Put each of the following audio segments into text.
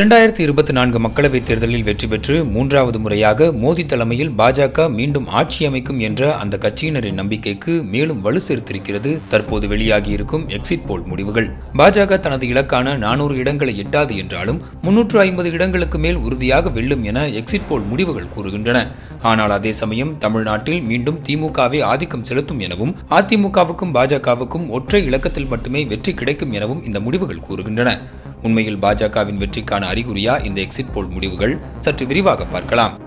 இரண்டாயிரத்தி இருபத்தி நான்கு மக்களவைத் தேர்தலில் வெற்றி பெற்று மூன்றாவது முறையாக மோடி தலைமையில் பாஜக மீண்டும் ஆட்சி அமைக்கும் என்ற அந்த கட்சியினரின் நம்பிக்கைக்கு மேலும் வலு சேர்த்திருக்கிறது. தற்போது வெளியாகியிருக்கும் எக்ஸிட் போல் முடிவுகள். பாஜக தனது இலக்கான நானூறு இடங்களை எட்டாது என்றாலும் முன்னூற்று ஐம்பது இடங்களுக்கு மேல் உறுதியாக வெல்லும் என எக்ஸிட் போல் முடிவுகள் கூறுகின்றன. ஆனால் அதே சமயம் தமிழ்நாட்டில் மீண்டும் திமுகவே ஆதிக்கம் செலுத்தும் எனவும் அதிமுகவுக்கும் பாஜகவுக்கும் ஒற்றை இலக்கத்தில் மட்டுமே வெற்றி கிடைக்கும் எனவும் இந்த முடிவுகள் கூறுகின்றன. உண்மையில் பாஜகவின் வெற்றிக்கான அறிகுறியா இந்த எக்ஸிட் போல் முடிவுகள்? சற்று விரிவாக பார்க்கலாம்.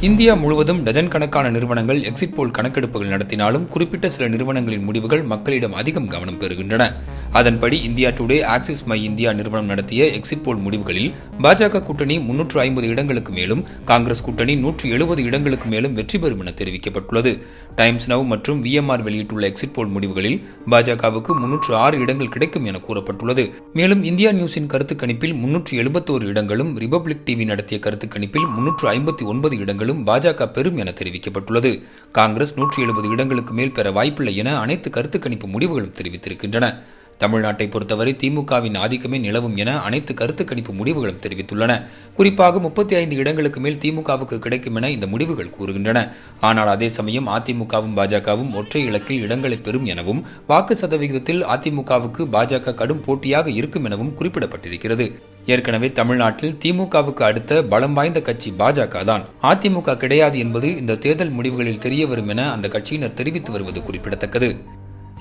இந்தியா முழுவதும் டஜன் கணக்கான நிறுவனங்கள் எக்ஸிட் போல் கணக்கெடுப்புகள் நடத்தினாலும் குறிப்பிட்ட சில நிறுவனங்களின் முடிவுகள் மக்களிடம் அதிகம் கவனம் பெறுகின்றன. அதன்படி India Today Axis My India நிறுவனம் நடத்திய எக்ஸிட் போல் முடிவுகளில் பாஜக கூட்டணி முன்னூற்று ஐம்பது இடங்களுக்கு மேலும் காங்கிரஸ் கூட்டணி நூற்று எழுபது இடங்களுக்கு மேலும் வெற்றி பெறும் என தெரிவிக்கப்பட்டுள்ளது. டைம்ஸ் நவ் மற்றும் விஎம்ஆர் வெளியிட்டுள்ள எக்ஸிட் போல் முடிவுகளில் பாஜகவுக்கு முன்னூற்று ஆறு இடங்கள் கிடைக்கும் என கூறப்பட்டுள்ளது. மேலும் இந்தியா நியூஸின் கருத்து கணிப்பில் முன்னூற்று எழுபத்தோரு இடங்களும் ரிபப்ளிக் டிவி நடத்திய கருத்து கணிப்பில் முன்னூற்று ஐம்பத்தி ஒன்பது இடங்களும் பாஜக பெறும் என தெரிவிக்கப்பட்டுள்ளது. காங்கிரஸ் நூற்றி எழுபது இடங்களுக்கு மேல் பெற வாய்ப்பில்லை என அனைத்து கருத்து கணிப்பு முடிவுகளும் தெரிவித்திருக்கின்றன. தமிழ்நாட்டை பொறுத்தவரை திமுகவின் ஆதிக்கமே நிலவும் என அனைத்து கருத்து கணிப்பு முடிவுகளும் தெரிவித்துள்ளன. குறிப்பாக முப்பத்தி ஐந்து இடங்களுக்கு மேல் திமுகவுக்கு கிடைக்கும் என இந்த முடிவுகள் கூறுகின்றன. ஆனால் அதே சமயம் அதிமுகவும் பாஜகவும் ஒற்றை இலக்கில் இடங்களை பெறும் எனவும் வாக்கு சதவிகிதத்தில் அதிமுகவுக்கு பாஜக கடும் போட்டியாக இருக்கும் எனவும் குறிப்பிடப்பட்டிருக்கிறது. ஏற்கனவே தமிழ்நாட்டில் திமுகவுக்கு அடுத்த பலம் வாய்ந்த கட்சி பாஜக தான். அதிமுக கிடையாது என்பது இந்த தேர்தல் முடிவுகளில் தெரிய வரும் என அந்த கட்சியினர் தெரிவித்து வருவது குறிப்பிடத்தக்கது.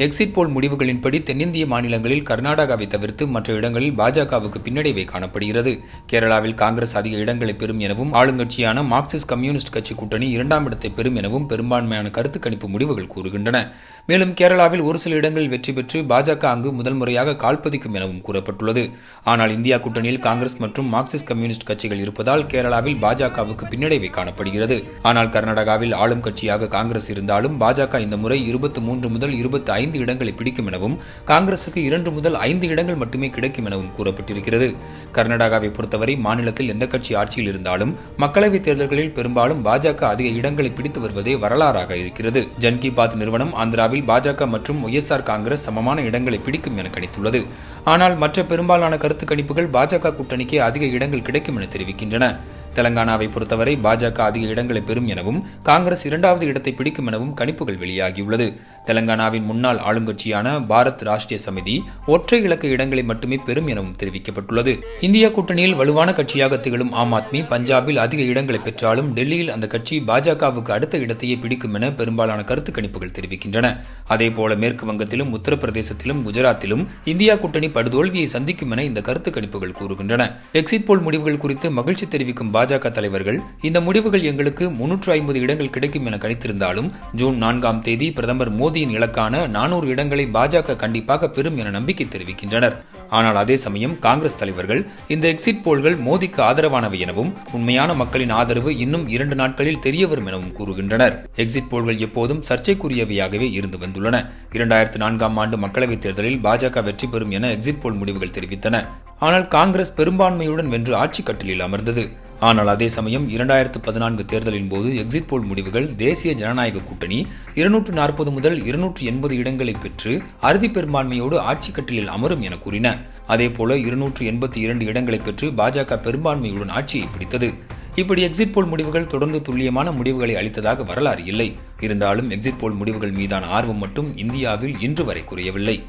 எக்ஸிட் போல் முடிவுகளின்படி தென்னிந்திய மாநிலங்களில் கர்நாடகாவை தவிர்த்து மற்ற இடங்களில் பாஜகவுக்கு பின்னடைவை காணப்படுகிறது. கேரளாவில் காங்கிரஸ் அதிக இடங்களை பெறும் எனவும் ஆளுங்கட்சியான மார்க்சிஸ்ட் கம்யூனிஸ்ட் கட்சி கூட்டணி இரண்டாம் இடத்தை பெறும் எனவும் பெரும்பான்மையான கருத்து கணிப்பு முடிவுகள் கூறுகின்றன. மேலும் கேரளாவில் ஒரு சில இடங்களில் வெற்றி பெற்று பாஜக அங்கு முதல் முறையாக கால்பதிக்கும் எனவும் கூறப்பட்டுள்ளது. ஆனால் இந்தியா கூட்டணியில் காங்கிரஸ் மற்றும் மார்க்சிஸ்ட் கம்யூனிஸ்ட் கட்சிகள் இருப்பதால் கேரளாவில் பாஜகவுக்கு பின்னடைவை காணப்படுகிறது. ஆனால் கர்நாடகாவில் ஆளும் கட்சியாக காங்கிரஸ் இருந்தாலும் பாஜக இந்த முறை இருபத்தி மூன்று முதல் இருபத்தி ஐந்து இடங்களை பிடிக்கும் எனவும் காங்கிரசுக்கு இரண்டு முதல் ஐந்து இடங்கள் மட்டுமே கிடைக்கும் எனவும் கூறப்பட்டிருக்கிறது. கர்நாடகாவை பொறுத்தவரை மாநிலத்தில் எந்த கட்சி ஆட்சியில் இருந்தாலும் மக்களவைத் தேர்தல்களில் பெரும்பாலும் பாஜக அதிக இடங்களை பிடித்து வருவதே வரலாறாக இருக்கிறது. ஜன் கி பாத் நிறுவனம் ஆந்திராவில் பாஜக மற்றும் ஒய்எஸ்ஆர் காங்கிரஸ் சமமான இடங்களை பிடிக்கும் என கணித்துள்ளது. ஆனால் மற்ற பெரும்பாலான கருத்து கணிப்புகள் பாஜக கூட்டணிக்கு அதிக இடங்கள் கிடைக்கும் என தெரிவிக்கின்றன. தெலங்கானாவை பொறுத்தவரை பாஜக அதிக இடங்களை பெறும் எனவும் காங்கிரஸ் இரண்டாவது இடத்தை பிடிக்கும் எனவும் கணிப்புகள் வெளியாகியுள்ளது. தெலங்கானாவின் முன்னாள் ஆளுங்கட்சியான பாரத் ராஷ்டிரிய சமிதி ஒற்றை இலக்க இடங்களை மட்டுமே பெறும் எனவும் தெரிவிக்கப்பட்டுள்ளது. இந்தியா கூட்டணியில் வலுவான கட்சியாக திகழும் ஆம் ஆத்மி பஞ்சாபில் அதிக இடங்களை பெற்றாலும் டெல்லியில் அந்த கட்சி பாஜகவுக்கு அடுத்த இடத்தையே பிடிக்கும் என பெரும்பாலான கருத்து கணிப்புகள் தெரிவிக்கின்றன. அதேபோல மேற்கு வங்கத்திலும் உத்தரப்பிரதேசத்திலும் குஜராத்திலும் இந்தியா கூட்டணி படுதோல்வியை சந்திக்கும் என இந்த கருத்து கணிப்புகள் கூறுகின்றன. எக்ஸிட் போல் முடிவுகள் குறித்து மகிழ்ச்சி தெரிவிக்கும் பாஜக தலைவர்கள் இந்த முடிவுகள் எங்களுக்கு முன்னூற்று ஐம்பது இடங்கள் கிடைக்கும் என கணித்திருந்தாலும் ஜூன் நான்காம் தேதி பிரதமர் மோடியின் இலக்கான நானூறு இடங்களை பாஜக கண்டிப்பாக பெறும் என நம்பிக்கை தெரிவிக்கின்றனர். ஆனால் அதே சமயம் காங்கிரஸ் தலைவர்கள் இந்த எக்ஸிட் போல்கள் மோடிக்கு ஆதரவானவை எனவும் உண்மையான மக்களின் ஆதரவு இன்னும் இரண்டு நாட்களில் தெரிய வரும் எனவும் கூறுகின்றனர். எக்ஸிட் போல்கள் எப்போதும் சர்ச்சைக்குரியவையாகவே இருந்து வந்துள்ளன. இரண்டாயிரத்து நான்காம் ஆண்டு மக்களவைத் தேர்தலில் பாஜக வெற்றி பெறும் என எக்ஸிட் போல் முடிவுகள் தெரிவித்தன. ஆனால் காங்கிரஸ் பெரும்பான்மையுடன் வென்று ஆட்சி கட்டிலில் அமர்ந்தது. ஆனால் அதே சமயம் இரண்டாயிரத்து பதினான்கு தேர்தலின் போது எக்ஸிட் போல் முடிவுகள் தேசிய ஜனநாயக கூட்டணி இருநூற்று நாற்பது முதல் இருநூற்று எண்பது இடங்களை பெற்று அறுதி பெரும்பான்மையோடு ஆட்சி கட்டிலில் அமரும் என கூறின. அதேபோல இருநூற்று எண்பத்தி இரண்டு இடங்களை பெற்று பாஜக பெரும்பான்மையுடன் ஆட்சியை பிடித்தது. இப்படி எக்ஸிட் போல் முடிவுகள் தொடர்ந்து துல்லியமான முடிவுகளை அளித்ததாக வரலாறு இல்லை. இருந்தாலும் எக்ஸிட் போல் முடிவுகள் மீதான ஆர்வம் மட்டும் இந்தியாவில் இன்று வரை குறையவில்லை.